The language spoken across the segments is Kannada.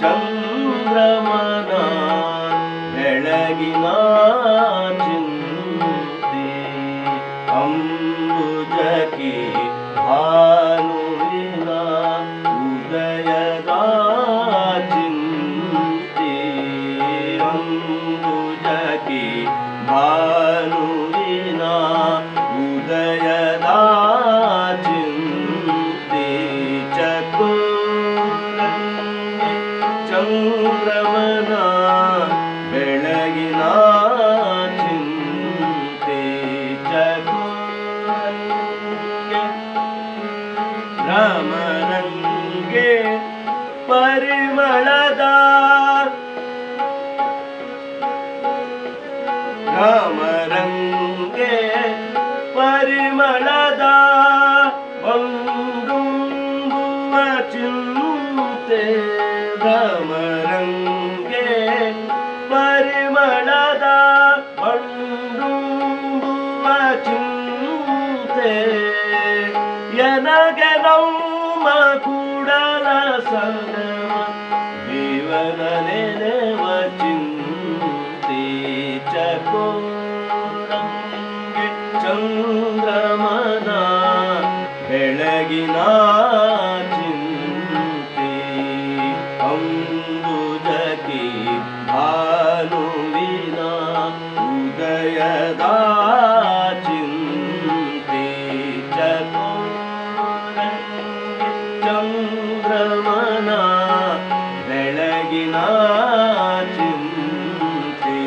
ಚಕುರಂಗೆ ಚಂದ್ರಮನ ಬೆಳಗಿನ ಚಿಂತೆ ಚಕೋರಂಗೆ ರಾಮರಂಗೆ ಪರಿಮಳದ ರಾಮರಂಗೆ ಪರಿಮಳದ ರಾಮರಂಗೆ ಪರಿಮಳದ ಒಂದುಂಬುವ ಚಿಂತೆ? ಎನಗೆ ನಮ್ಮ ಕೂಡಲ ಸಂಗಮ ದೇವನ ನೆನೆವ ಚಿಂತೆ? ಚಕೋರಂಗೆ ಚಂದ್ರಮನ ಬೆಳಗಿನ ुदके भानुविना उदयदाचिं ते च गोर चन्द्रमणा बेलगिनाचिं ते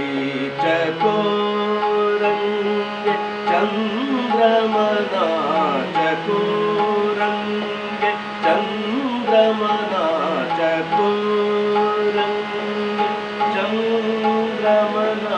Ramana